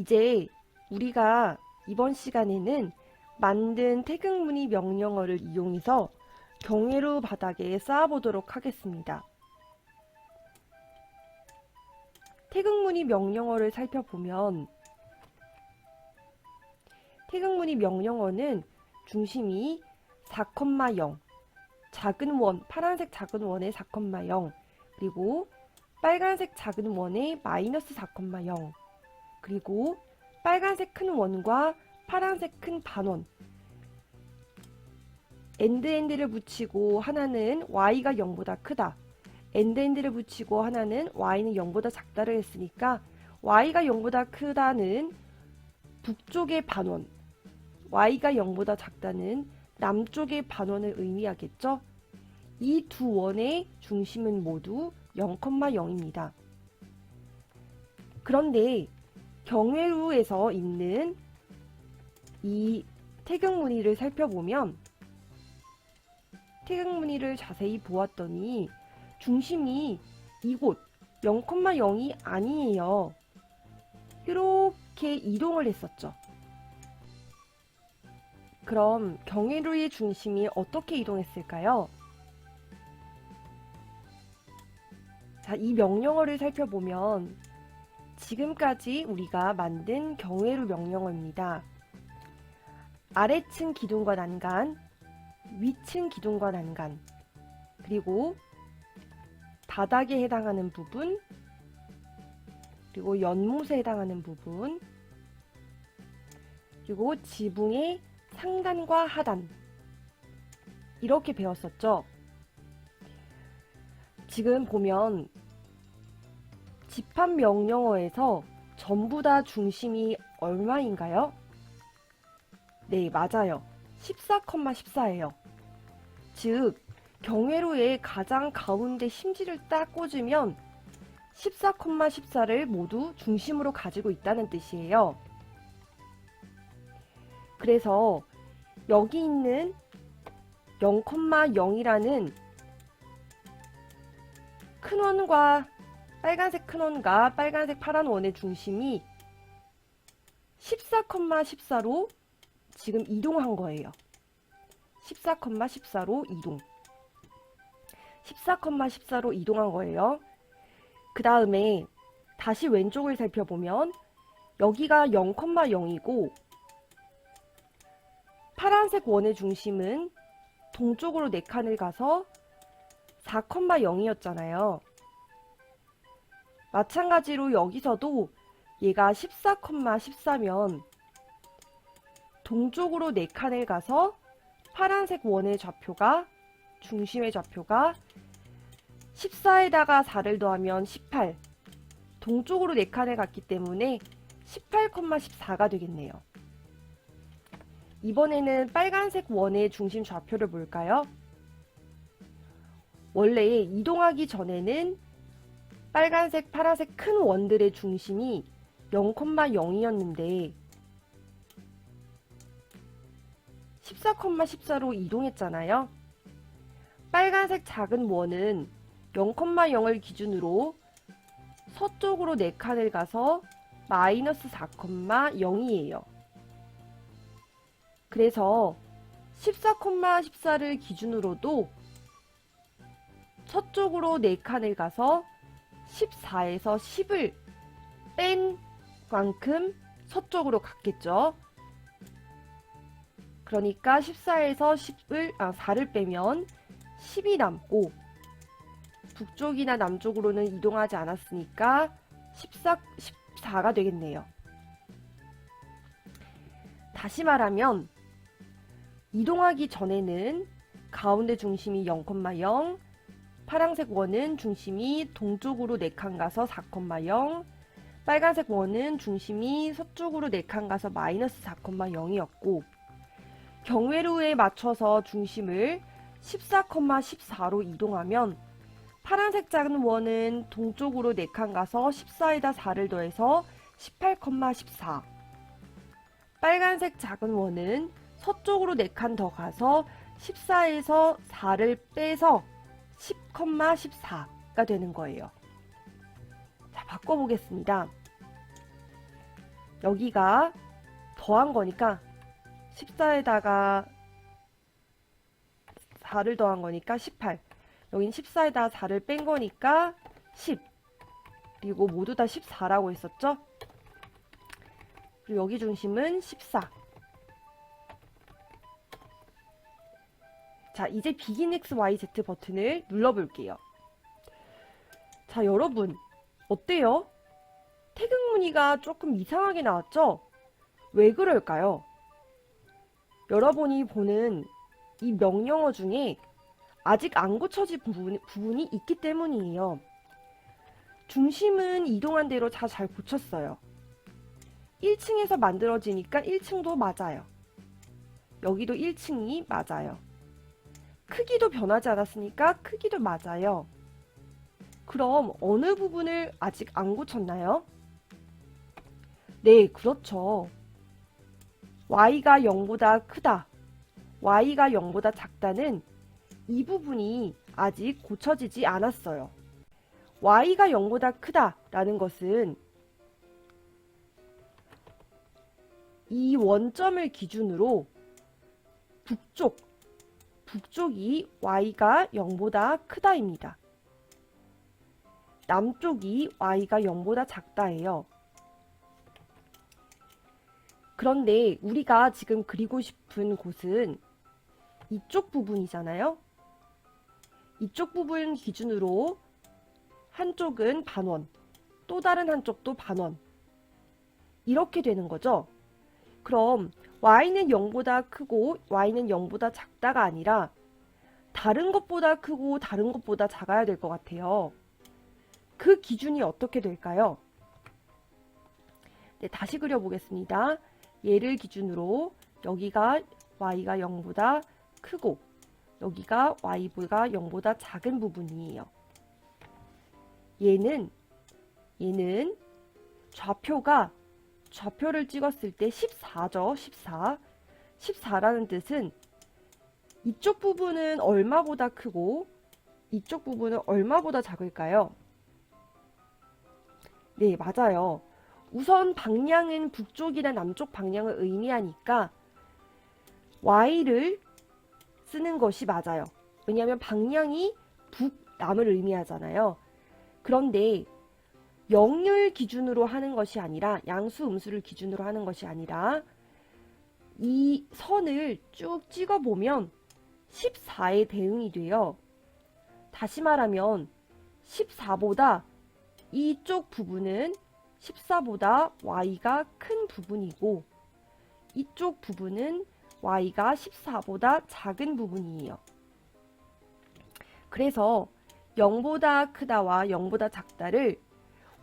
이제 우리가 이번 시간에는 만든 태극무늬 명령어를 이용해서 경회로 바닥에 쌓아보도록 하겠습니다. 태극무늬 명령어를 살펴보면 태극무늬 명령어는 중심이 4,0 작은 원, 파란색 작은 원의 4,0 그리고 빨간색 작은 원의 마이너스 4,0 그리고 빨간색 큰 원과 파란색 큰 반원 엔드 엔드를 붙이고 하나는 y가 0보다 크다 엔드 엔드를 붙이고 하나는 y는 0보다 작다를 했으니까 y가 0보다 크다는 북쪽의 반원 y가 0보다 작다는 남쪽의 반원을 의미하겠죠. 이 두 원의 중심은 모두 0,0입니다. 그런데 경회루에서 있는 이 태극무늬를 살펴보면 태극무늬를 자세히 보았더니 중심이 이곳 0,0이 아니에요. 이렇게 이동을 했었죠. 그럼 경회루의 중심이 어떻게 이동했을까요? 자, 이 명령어를 살펴보면 지금까지 우리가 만든 경회루 명령어입니다. 아래층 기둥과 난간, 위층 기둥과 난간, 그리고 바닥에 해당하는 부분, 그리고 연못에 해당하는 부분, 그리고 지붕의 상단과 하단 이렇게 배웠었죠. 지금 보면 집합 명령어에서 전부 다 중심이 얼마인가요? 네, 맞아요. 14,14예요. 즉, 경회로의 가장 가운데 심지를 딱 꽂으면 14,14를 모두 중심으로 가지고 있다는 뜻이에요. 그래서 여기 있는 0,0이라는 큰 원과 빨간색 큰 원과 빨간색 파란 원의 중심이 14,14로 지금 이동한 거예요. 14,14로 이동. 14,14로 이동한 거예요. 그 다음에 다시 왼쪽을 살펴보면 여기가 0,0이고 파란색 원의 중심은 동쪽으로 4칸을 가서 4,0이었잖아요. 마찬가지로 여기서도 얘가 14,14면 동쪽으로 4칸을 가서 파란색 원의 좌표가 중심의 좌표가 14에다가 4를 더하면 18 동쪽으로 4칸을 갔기 때문에 18,14가 되겠네요. 이번에는 빨간색 원의 중심 좌표를 볼까요? 원래 이동하기 전에는 빨간색, 파란색 큰 원들의 중심이 0,0이었는데 14,14로 이동했잖아요. 빨간색 작은 원은 0,0을 기준으로 서쪽으로 4칸을 가서 마이너스 4,0이에요. 그래서 14,14를 기준으로도 서쪽으로 4칸을 가서 14에서 10을 뺀 만큼 서쪽으로 갔겠죠. 그러니까 14에서 10을 아 4를 빼면 10이 남고 북쪽이나 남쪽으로는 이동하지 않았으니까 14 14가 되겠네요. 다시 말하면 이동하기 전에는 가운데 중심이 0,0 파란색 원은 중심이 동쪽으로 4칸 가서 4,0 빨간색 원은 중심이 서쪽으로 4칸 가서 마이너스 4,0이었고 경회로에 맞춰서 중심을 14,14로 이동하면 파란색 작은 원은 동쪽으로 4칸 가서 14에다 4를 더해서 18,14 빨간색 작은 원은 서쪽으로 4칸 더 가서 14에서 4를 빼서 10,14가 되는 거예요. 자, 바꿔보겠습니다. 여기가 더한 거니까 14에다가 4를 더한 거니까 18. 여긴 14에다가 4를 뺀 거니까 10. 그리고 모두 다 14라고 했었죠? 그리고 여기 중심은 14. 자, 이제 begin x, y, z 버튼을 눌러볼게요. 자, 여러분. 어때요? 태극 무늬가 조금 이상하게 나왔죠? 왜 그럴까요? 여러분이 보는 이 명령어 중에 아직 안 고쳐진 부분, 부분이 있기 때문이에요. 중심은 이동한 대로 다 잘 고쳤어요. 1층에서 만들어지니까 1층도 맞아요. 여기도 1층이 맞아요. 크기도 변하지 않았으니까 크기도 맞아요. 그럼 어느 부분을 아직 안 고쳤나요? 네, 그렇죠. y가 0보다 크다, y가 0보다 작다는 이 부분이 아직 고쳐지지 않았어요. y가 0보다 크다라는 것은 이 원점을 기준으로 북쪽, 북쪽이 y가 0보다 크다입니다. 남쪽이 y가 0보다 작다예요. 그런데 우리가 지금 그리고 싶은 곳은 이쪽 부분이잖아요. 이쪽 부분 기준으로 한쪽은 반원, 또 다른 한쪽도 반원. 이렇게 되는 거죠. 그럼 y는 0보다 크고 y는 0보다 작다가 아니라 다른 것보다 크고 다른 것보다 작아야 될 것 같아요. 그 기준이 어떻게 될까요? 네, 다시 그려보겠습니다. 얘를 기준으로 여기가 y가 0보다 크고 여기가 y보다 0보다 작은 부분이에요. 얘는 얘는 좌표가 좌표를 찍었을 때 14죠. 14. 14라는 뜻은 이쪽 부분은 얼마보다 크고 이쪽 부분은 얼마보다 작을까요? 네, 맞아요. 우선 방향은 북쪽이나 남쪽 방향을 의미하니까 y를 쓰는 것이 맞아요. 왜냐하면 방향이 북남을 의미하잖아요. 그런데 영을 기준으로 하는 것이 아니라 양수 음수를 기준으로 하는 것이 아니라 이 선을 쭉 찍어보면 14에 대응이 돼요. 다시 말하면 14보다 이쪽 부분은 14보다 y가 큰 부분이고 이쪽 부분은 y가 14보다 작은 부분이에요. 그래서 0보다 크다와 0보다 작다를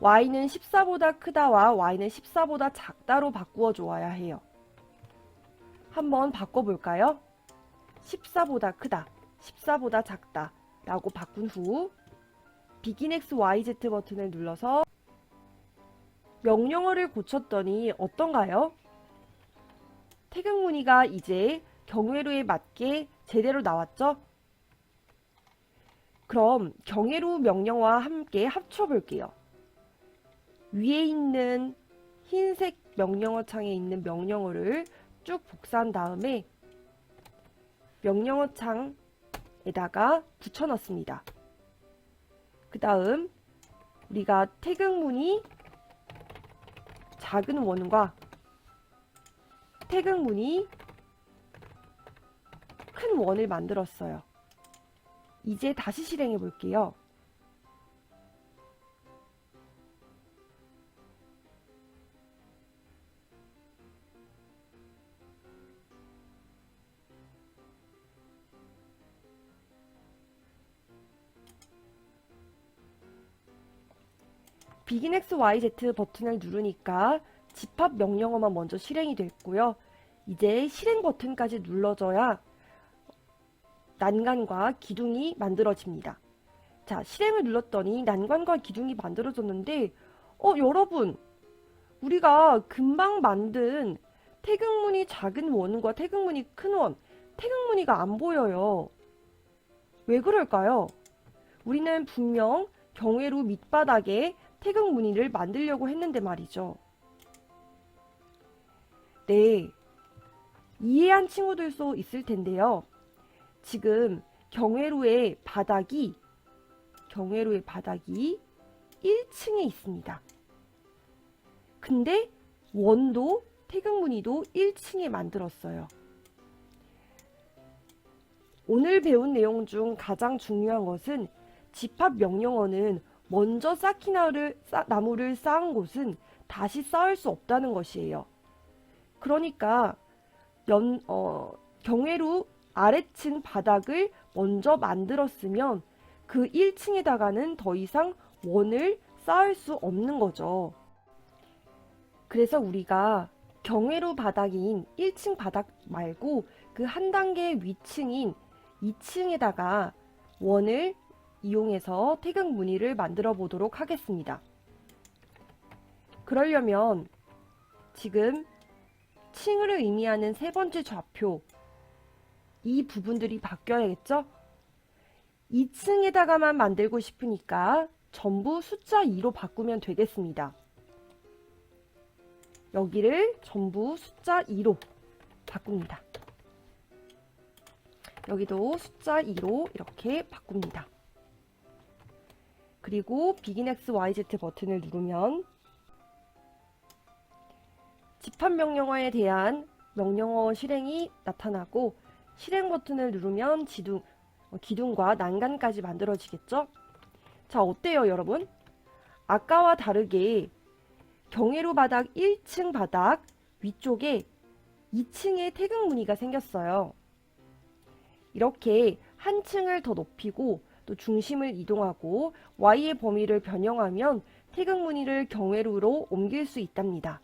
y는 14보다 크다와 y는 14보다 작다로 바꾸어 주어야 해요. 한번 바꿔볼까요? 14보다 크다, 14보다 작다 라고 바꾼 후 begin x, y, z 버튼을 눌러서 명령어를 고쳤더니 어떤가요? 태극 무늬가 이제 경회로에 맞게 제대로 나왔죠? 그럼 경회로 명령어와 함께 합쳐볼게요. 위에 있는 흰색 명령어 창에 있는 명령어를 쭉 복사한 다음에 명령어 창에다가 붙여넣습니다. 그 다음 우리가 태극문이 작은 원과 태극문이 큰 원을 만들었어요. 이제 다시 실행해 볼게요. Begin x, y, z 버튼을 누르니까 집합 명령어만 먼저 실행이 됐고요. 이제 실행 버튼까지 눌러줘야 난간과 기둥이 만들어집니다. 자, 실행을 눌렀더니 난간과 기둥이 만들어졌는데 어, 여러분 우리가 금방 만든 태극무늬 작은 원과 태극무늬 큰 원, 태극무늬가 안 보여요. 왜 그럴까요? 우리는 분명 경회로 밑바닥에 태극 무늬를 만들려고 했는데 말이죠. 네. 이해한 친구들도 있을 텐데요. 지금 경회로의 바닥이 경회로의 바닥이 1층에 있습니다. 근데 원도 태극무늬도 1층에 만들었어요. 오늘 배운 내용 중 가장 중요한 것은 집합 명령어는 먼저 쌓- 나무를 쌓은 곳은 다시 쌓을 수 없다는 것이에요. 그러니까 연, 어, 경회로 아래층 바닥을 먼저 만들었으면 그 1층에다가는 더 이상 원을 쌓을 수 없는 거죠. 그래서 우리가 경회로 바닥인 1층 바닥 말고 그 한 단계 위층인 2층에다가 원을 이용해서 태극 무늬를 만들어 보도록 하겠습니다. 그러려면 지금 층을 의미하는 세 번째 좌표 이 부분들이 바뀌어야겠죠? 2층에다가만 만들고 싶으니까 전부 숫자 2로 바꾸면 되겠습니다. 여기를 전부 숫자 2로 바꿉니다. 여기도 숫자 2로 이렇게 바꿉니다. 그리고 begin x, y, z 버튼을 누르면 집합 명령어에 대한 명령어 실행이 나타나고 실행 버튼을 누르면 지둥, 어, 기둥과 난간까지 만들어지겠죠? 자, 어때요, 여러분? 아까와 다르게 경회로 바닥 1층 바닥 위쪽에 2층에 태극 무늬가 생겼어요. 이렇게 한 층을 더 높이고 또 중심을 이동하고 Y의 범위를 변형하면 태극 무늬를 경회로로 옮길 수 있답니다.